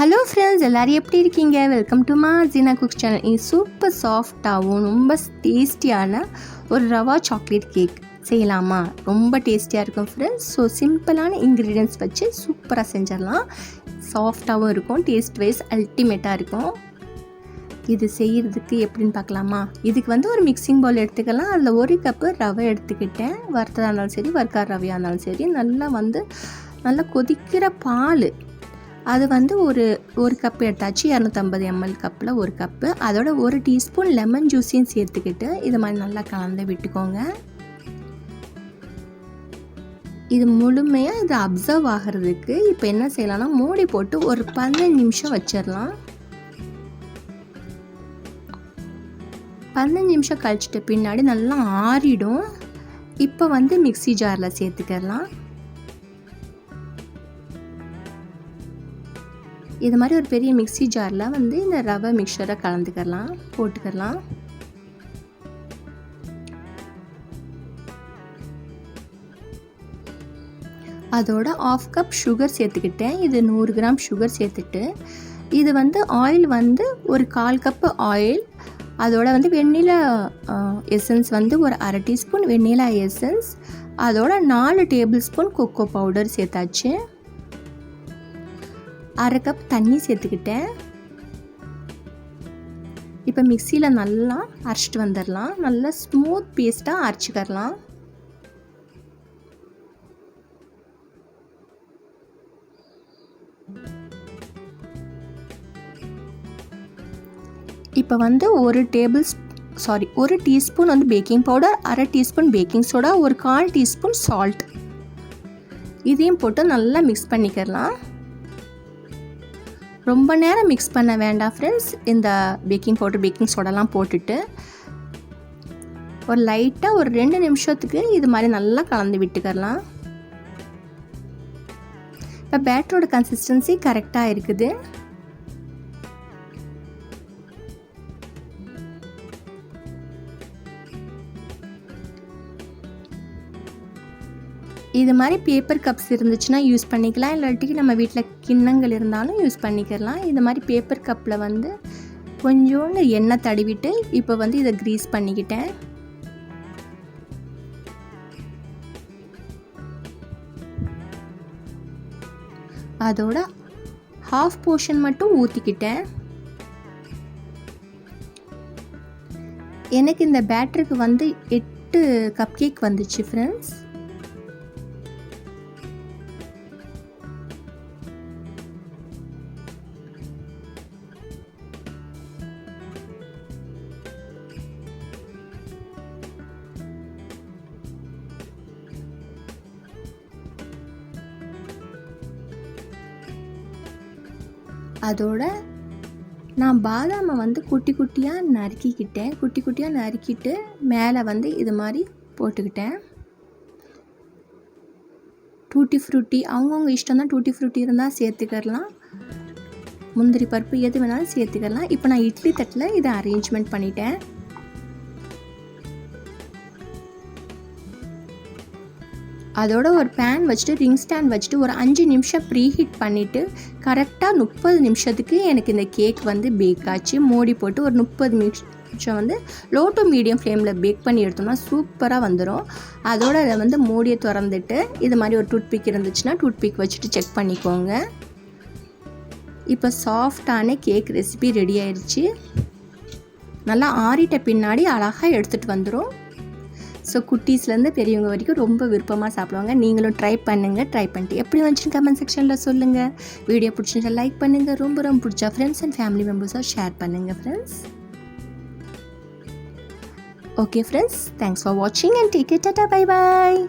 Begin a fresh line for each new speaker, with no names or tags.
Hello friends எல்லோரும் எப்படி இருக்கீங்க? Welcome to Maa Jeena cook channel இது சூப்பர் சாஃப்டாகவும் ரொம்ப டேஸ்டியான ஒரு ரவா சாக்லேட் கேக் செய்யலாமா? ரொம்ப டேஸ்டியாக இருக்கும் ஃப்ரெண்ட்ஸ் ஸோ சிம்பிளான இன்க்ரீடியன்ஸ் வச்சு சூப்பராக செஞ்சிடலாம். சாஃப்டாகவும் இருக்கும் டேஸ்ட் வைஸ் அல்டிமேட்டாக இருக்கும். இது செய்கிறதுக்கு எப்படின்னு பார்க்கலாமா? இதுக்கு வந்து ஒரு மிக்சிங் பவுல் எடுத்துக்கலாம். அதில் ஒரு கப்பு ரவை எடுத்துக்கிட்டேன். வறுத்ததாக இருந்தாலும் சரி வறுக்கார் ரவையாக இருந்தாலும் சரி நல்லா வந்து நல்லா கொதிக்கிற பால் அது வந்து ஒரு ஒரு கப் எடுத்தாச்சு இரநூத்தம்பது எம்எல் கப்பில் ஒரு கப்பு அதோட ஒரு டீஸ்பூன் லெமன் ஜூஸையும் சேர்த்துக்கிட்டு இது மாதிரி நல்லா கலந்து விட்டுக்கோங்க. இது முழுமையாக இது அப்சர்வ் ஆகிறதுக்கு இப்போ என்ன செய்யலாம்னா மூடி போட்டு ஒரு பதினஞ்சு நிமிஷம் வச்சிடலாம். பதினஞ்சு நிமிஷம் கழிச்சிட்ட பின்னாடி நல்லா ஆறிடும். இப்போ வந்து மிக்சி ஜாரில் சேர்த்துக்கலாம் இது மாதிரி ஒரு பெரிய மிக்சி ஜாரில் வந்து இந்த ரவை மிக்சரை கலந்துக்கலாம் போட்டுக்கலாம். அதோட ஆஃப் கப் சுகர் சேர்த்துக்கிட்டேன். இது நூறு கிராம் சுகர் சேர்த்துட்டு இது வந்து ஆயில் வந்து ஒரு கால் கப்பு ஆயில் அதோட வந்து வெண்ணிலா எசன்ஸ் வந்து ஒரு அரை டீஸ்பூன் வெண்ணிலா எசன்ஸ் அதோட நாலு டேபிள் ஸ்பூன் கொக்கோ பவுடர் சேர்த்தாச்சு. அரை கப் தண்ணி சேர்த்துக்கிட்டேன். இப்போ மிக்சியில் நல்லா அரைச்சிட்டு வந்துடலாம். நல்லா ஸ்மூத் பேஸ்ட்டாக அரைச்சிக்கரலாம் இப்போ வந்து ஒரு டேபிள் சாரி ஒரு டீஸ்பூன் வந்து பேக்கிங் பவுடர் அரை டீஸ்பூன் பேக்கிங் சோடா ஒரு கால் டீஸ்பூன் சால்ட் இதையும் போட்டு நல்லா மிக்ஸ் பண்ணிக்கிறலாம் ரொம்ப நேரம் மிக்ஸ் பண்ண வேண்டாம் ஃப்ரெண்ட்ஸ் இந்த பேக்கிங் பவுடர் பேக்கிங் சோடாலாம் போட்டுட்டு ஒரு லைட்டாக ஒரு ரெண்டு நிமிஷத்துக்கு இது மாதிரி நல்லா கலந்து விட்டுக்கலாம். இப்போ பேட்டரோட கன்சிஸ்டன்சி கரெக்டாக இருக்குது. இது மாதிரி பேப்பர் கப்ஸ் இருந்துச்சுன்னா யூஸ் பண்ணிக்கலாம். இல்லாட்டி நம்ம வீட்டில் கிண்ணங்கள் இருந்தாலும் யூஸ் பண்ணிக்கலாம். இது மாதிரி பேப்பர் கப்பில் வந்து கொஞ்சோண்டு எண்ணெய் தடவிட்டு இப்போ வந்து இதை க்ரீஸ் பண்ணிக்கிட்டேன். அதோட ஹாஃப் போர்ஷன் மட்டும் ஊற்றிக்கிட்டேன் எனக்கு இந்த பேட்டருக்கு வந்து எட்டு கப் கேக் வந்துச்சு ஃப்ரெண்ட்ஸ் அதோட நான் பாதாமை வந்து குட்டி குட்டியாக நறுக்கிக்கிட்டேன். குட்டி குட்டியாக நறுக்கிட்டு மேலே வந்து இது மாதிரி போட்டுக்கிட்டேன். டூட்டி ஃப்ரூட்டி அவங்கவுங்க இஷ்டம் தான் டூட்டி ஃப்ரூட்டி இருந்தால் சேர்த்துக்கலாம் முந்திரி பருப்பு எது வேணாலும் சேர்த்துக்கலாம் இப்போ நான் இட்லி தட்டில் இதை அரேஞ்ச்மெண்ட் பண்ணிட்டேன். அதோட ஒரு பேன் வச்சுட்டு ரிங் ஸ்டாண்ட் வச்சுட்டு ஒரு அஞ்சு நிமிஷம் ப்ரீ ஹீட் பண்ணிவிட்டு கரெக்டாக முப்பது நிமிஷத்துக்கு எனக்கு இந்த கேக் வந்து பேக் ஆச்சு. மூடி போட்டு ஒரு முப்பது நிமிஷம் வந்து லோ டு மீடியம் ஃப்ளேமில் பேக் பண்ணி எடுத்தோம்னா சூப்பராக வந்துடும் அதோட அதை வந்து மூடியை திறந்துட்டு இது மாதிரி ஒரு டூத்பிக் இருந்துச்சுன்னா டூத்பிக் வச்சுட்டு செக் பண்ணிக்கோங்க. இப்போ சாஃப்டான கேக் ரெசிபி ரெடி ஆயிடுச்சு நல்லா ஆறிட்ட பின்னாடி அழகாக எடுத்துகிட்டு வந்துடும் ஸோ குட்டீஸ்லேருந்து பெரியவங்க வரைக்கும் ரொம்ப விருப்பமாக சாப்பிடுவாங்க. நீங்களும் ட்ரை பண்ணுங்கள் ட்ரை பண்ணிட்டு எப்படி வந்துச்சுன்னு கமெண்ட் செக்ஷனில் சொல்லுங்கள் வீடியோ பிடிச்சிருந்தா லைக் பண்ணுங்கள் ரொம்ப ரொம்ப பிடிச்சா ஃப்ரெண்ட்ஸ் அண்ட் ஃபேமிலி மெம்பர்ஸாக ஷேர் பண்ணுங்கள் friends okay friends thanks for வாட்சிங் and take it tata bye bye